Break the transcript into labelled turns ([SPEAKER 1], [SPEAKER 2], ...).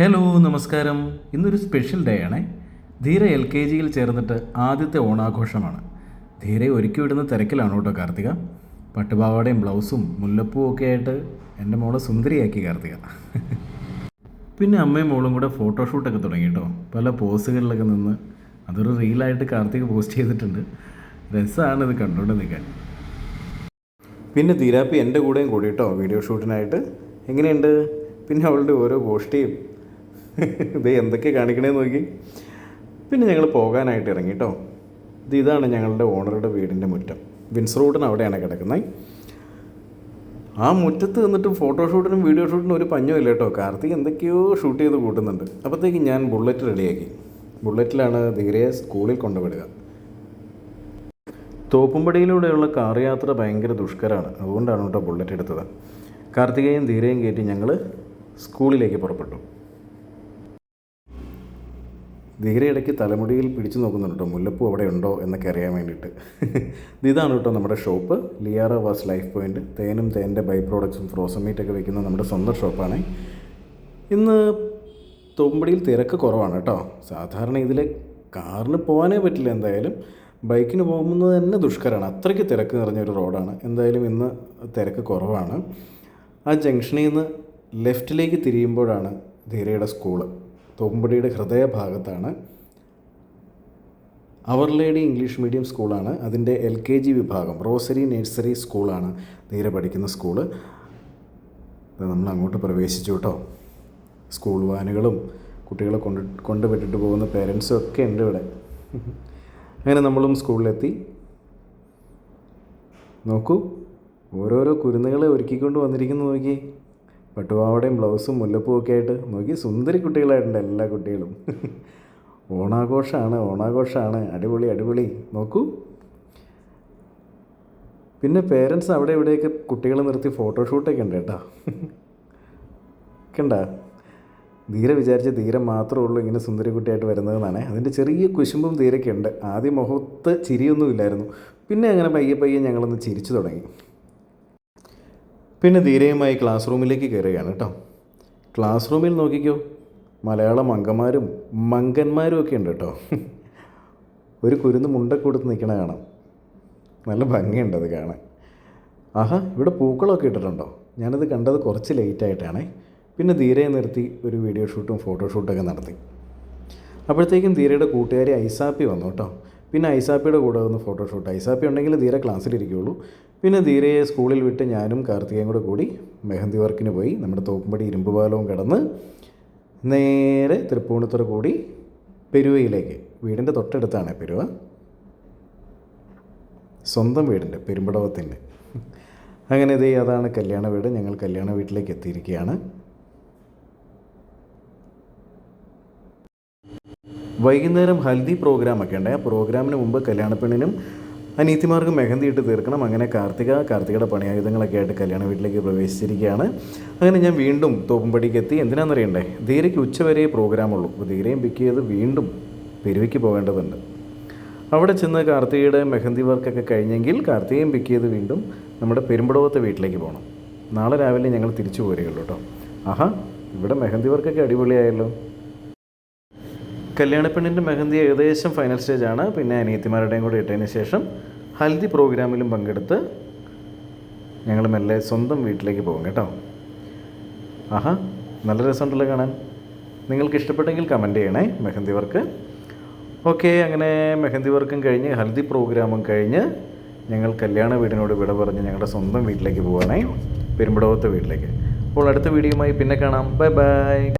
[SPEAKER 1] Hello നമസ്കാരം. ഇന്നൊരു special day ആണേ. ധീര എൽ കെ ജിയിൽ ചേർന്നിട്ട് ആദ്യത്തെ ഓണാഘോഷമാണ്. ധീരെ ഒരുക്കി വിടുന്ന തിരക്കിലാണ് കേട്ടോ കാർത്തിക. പട്ടുപാവാടയും ബ്ലൗസും മുല്ലപ്പൂ ഒക്കെ ആയിട്ട് എന്റെ മോളെ സുന്ദരിയാക്കി കാർത്തിക. പിന്നെ അമ്മയും മോളും കൂടെ ഫോട്ടോഷൂട്ടൊക്കെ തുടങ്ങി കേട്ടോ. പല പോസുകളിലൊക്കെ നിന്ന് അതൊരു റീലായിട്ട് കാർത്തിക പോസ്റ്റ് ചെയ്തിട്ടുണ്ട്. രസമാണ് ഇത് കണ്ടുകൊണ്ട് നിൽക്കാൻ പിന്നെ തീരാപ്പി എന്റെ കൂടെയും കൂടി കേട്ടോ വീഡിയോ ഷൂട്ടിനായിട്ട് എങ്ങനെയുണ്ട്? പിന്നെ അവളുടെ ഓരോ ഗോഷ്ടിയും ഇത് എന്തൊക്കെ കാണിക്കണേന്ന് നോക്കി. പിന്നെ ഞങ്ങൾ പോകാനായിട്ട് ഇറങ്ങി കേട്ടോ ഇത് ഇതാണ് ഞങ്ങളുടെ ഓണറുടെ വീടിന്റെ മുറ്റം. വിൻസ് റോഡിന് അവിടെയാണ് കിടക്കുന്നത് ആ മുറ്റത്ത് നിന്നിട്ട് ഫോട്ടോഷൂട്ടിനും വീഡിയോ ഷൂട്ടിനും ഒരു പഞ്ഞോ ഇല്ല കേട്ടോ കാർത്തിക് എന്തൊക്കെയോ ഷൂട്ട് ചെയ്ത് കൂട്ടുന്നുണ്ട്. അപ്പോഴത്തേക്ക് ഞാൻ ബുള്ളറ്റ് റെഡിയാക്കി. ബുള്ളറ്റിലാണ് ധീരയെ സ്കൂളിൽ കൊണ്ടുവിടുക. തോപ്പുംപടിയിലൂടെയുള്ള കാർ യാത്ര ഭയങ്കര ദുഷ്കരമാണ് അതുകൊണ്ടാണ് കേട്ടോ ബുള്ളറ്റ് എടുത്തത്. കാർത്തികയും ധീരയും കയറ്റി ഞങ്ങൾ സ്കൂളിലേക്ക് പുറപ്പെട്ടു. ധീര ഇടയ്ക്ക് തലമുടിയിൽ പിടിച്ചു നോക്കുന്നുണ്ട് കേട്ടോ. മുല്ലപ്പൂ അവിടെ ഉണ്ടോ എന്നൊക്കെ അറിയാൻ വേണ്ടിയിട്ട്. ഇത് ഇതാണ് കേട്ടോ നമ്മുടെ ഷോപ്പ്. ലിയാറ വാസ് ലൈഫ് പോയിന്റ് തേനും തേന്റെ ബൈ പ്രോഡക്ട്സും ഫ്രോസൺ മീറ്റൊക്കെ വയ്ക്കുന്ന നമ്മുടെ സ്വന്തം ഷോപ്പാണ്. ഇന്ന് തോമ്പടിയിൽ തിരക്ക് കുറവാണ് കേട്ടോ. സാധാരണ ഇതിൽ കാറിന് പോകാനേ പറ്റില്ല എന്തായാലും. ബൈക്കിന് പോകുന്നത് തന്നെ ദുഷ്കരമാണ് അത്രയ്ക്ക് തിരക്ക് നിറഞ്ഞൊരു റോഡാണ്. എന്തായാലും ഇന്ന് തിരക്ക് കുറവാണ്. ആ ജംഗ്ഷനിൽ നിന്ന് ലെഫ്റ്റിലേക്ക് തിരിയുമ്പോഴാണ് ധീരയുടെ സ്കൂൾ. തോമ്പടിയുടെ ഹൃദയഭാഗത്താണ്. അവർ ലേഡി ഇംഗ്ലീഷ് മീഡിയം സ്കൂളാണ്. അതിന്റെ എൽ കെ ജി വിഭാഗം റോസറി നഴ്സറി സ്കൂളാണ് നേരെ പഠിക്കുന്ന സ്കൂൾ. നമ്മൾ അങ്ങോട്ട് പ്രവേശിച്ചു കേട്ടോ. സ്കൂൾ വാനുകളും കുട്ടികളെ കൊണ്ട് കൊണ്ടുവിട്ടിട്ട് പോകുന്ന പേരൻസും ഒക്കെ ഉണ്ട് ഇവിടെ. അങ്ങനെ നമ്മളും സ്കൂളിലെത്തി. നോക്കൂ ഓരോരോ കുരുന്നുകളെ ഒരുക്കിക്കൊണ്ട് വന്നിരിക്കുന്നു നോക്കി പട്ടുപാവടയും ബ്ലൗസും മുല്ലപ്പൂ ഒക്കെ ആയിട്ട് നോക്കി സുന്ദരി കുട്ടികളായിട്ടുണ്ട് എല്ലാ കുട്ടികളും. ഓണാഘോഷമാണ് ഓണാഘോഷമാണ് അടിപൊളി അടിപൊളി. നോക്കൂ. പിന്നെ പേരൻസ് അവിടെ ഇവിടെയൊക്കെ കുട്ടികളെ നിർത്തി ഫോട്ടോഷൂട്ടൊക്കെ ഉണ്ട് കേട്ടോ. കണ്ട? ധീര വിചാരിച്ച ധീരം മാത്രമേ ഉള്ളൂ ഇങ്ങനെ സുന്ദരി കുട്ടിയായിട്ട് വരുന്നതെന്നാണ്. അതിന്റെ ചെറിയ കുശുമ്പും ധീരൊക്കെ ഉണ്ട്. ആദ്യം മുഖത്ത് ചിരിയൊന്നുമില്ലായിരുന്നു പിന്നെ അങ്ങനെ പയ്യെ പയ്യെ ഞങ്ങളൊന്ന് ചിരിച്ചു തുടങ്ങി. പിന്നെ ധീരയുമായി ക്ലാസ് റൂമിലേക്ക് കയറുകയാണ് കേട്ടോ ക്ലാസ് റൂമിൽ നോക്കിക്കോ മലയാളം അങ്കമാരും മങ്കന്മാരും ഒക്കെ ഉണ്ട് കേട്ടോ ഒരു കുരുന്ന് മുണ്ടൊക്കെ കൊടുത്ത് നിൽക്കണ കാണാം. നല്ല ഭംഗിയുണ്ട് അത് കാണാൻ. ആഹാ ഇവിടെ പൂക്കളൊക്കെ ഇട്ടിട്ടുണ്ടോ? ഞാനത് കണ്ടത് കുറച്ച് ലേറ്റായിട്ടാണേ പിന്നെ ധീരയെ നിർത്തി ഒരു വീഡിയോ ഷൂട്ടും ഫോട്ടോഷൂട്ടൊക്കെ നടത്തി. അപ്പോഴത്തേക്കും ധീരയുടെ കൂട്ടുകാരി ഐസാപ്പി വന്നു കേട്ടോ പിന്നെ ഐസാപ്പിയുടെ കൂടെ വന്ന് ഫോട്ടോഷൂട്ട് ഐസാപ്പി ഉണ്ടെങ്കിൽ ധീര ക്ലാസ്സിലിരിക്കുകയുള്ളൂ പിന്നെ ധീരയെ സ്കൂളിൽ വിട്ട് ഞാനും കാർത്തികയും കൂടെ കൂടി മെഹന്തി വർക്കിന് പോയി. നമ്മുടെ തോപ്പുംപടി ഇരുമ്പ് പാലവും കടന്ന് നേരെ തൃപ്പൂണിത്തുറ കൂടി പെരുവയിലേക്ക്. വീടിന്റെ തൊട്ടടുത്താണ് പെരുവ. സ്വന്തം വീടിന്റെ പെരുമ്പടവത്തിന്റെ അങ്ങനെ ഇതേ അതാണ് കല്യാണ വീട്. ഞങ്ങൾ കല്യാണ വീട്ടിലേക്ക് എത്തിയിരിക്കുകയാണ്. വൈകുന്നേരം ഹൽദി പ്രോഗ്രാമൊക്കെ ഉണ്ട്. ആ പ്രോഗ്രാമിന് മുമ്പ് കല്യാണപ്പെണ്ണിനും അനീത്തിമാർക്കും മെഹന്തി ഇട്ട് തീർക്കണം. അങ്ങനെ കാർത്തിക കാർത്തികയുടെ പണിയായുധങ്ങളൊക്കെ ആയിട്ട് കല്യാണ വീട്ടിലേക്ക് പ്രവേശിച്ചിരിക്കുകയാണ്. അങ്ങനെ ഞാൻ വീണ്ടും തോപ്പുംപടിക്ക് എത്തി. എന്തിനാണെന്നറിയണ്ടേ ധീരയ്ക്ക് ഉച്ചവരെ പ്രോഗ്രാമുള്ളൂ. അപ്പോൾ ധീരയും പിക്ക് ചെയ്ത് വീണ്ടും പെരുവിക്ക് പോകേണ്ടതുണ്ട്. അവിടെ ചെന്ന് കാർത്തികയുടെ മെഹന്തി വർക്കൊക്കെ കഴിഞ്ഞെങ്കിൽ കാർത്തികയും പിക്ക് ചെയ്ത് വീണ്ടും നമ്മുടെ പെരുമ്പടവത്തെ വീട്ടിലേക്ക് പോകണം നാളെ രാവിലെ ഞങ്ങൾ തിരിച്ചു പോരുകയുള്ളൂ കേട്ടോ. ആഹാ ഇവിടെ മെഹന്തി വർക്കൊക്കെ അടിപൊളിയായല്ലോ. കല്യാണപ്പെണ്ണിന്റെ മെഹന്തി ഏകദേശം ഫൈനൽ സ്റ്റേജാണ് പിന്നെ അനിയത്തിമാരുടെയും കൂടെ ഇട്ടതിന് ശേഷം ഹൽദി പ്രോഗ്രാമിലും പങ്കെടുത്ത് ഞങ്ങൾ മെല്ലെ സ്വന്തം വീട്ടിലേക്ക് പോകും കേട്ടോ. ആഹാ നല്ല രസമുണ്ടല്ലോ കാണാൻ. നിങ്ങൾക്ക് ഇഷ്ടപ്പെട്ടെങ്കിൽ കമന്റ് ചെയ്യണേ മെഹന്തി വർക്ക് ഓക്കെ അങ്ങനെ മെഹന്തി വർക്കും കഴിഞ്ഞ് ഹൽദി പ്രോഗ്രാമും കഴിഞ്ഞ് ഞങ്ങൾ കല്യാണ വീടിനോട് വിട പറഞ്ഞ് ഞങ്ങളുടെ സ്വന്തം വീട്ടിലേക്ക് പോവുകയാണേ പെരുമ്പടവത്തെ വീട്ടിലേക്ക്. അപ്പോൾ അടുത്ത വീഡിയോയുമായി പിന്നെ കാണാം. Bye bye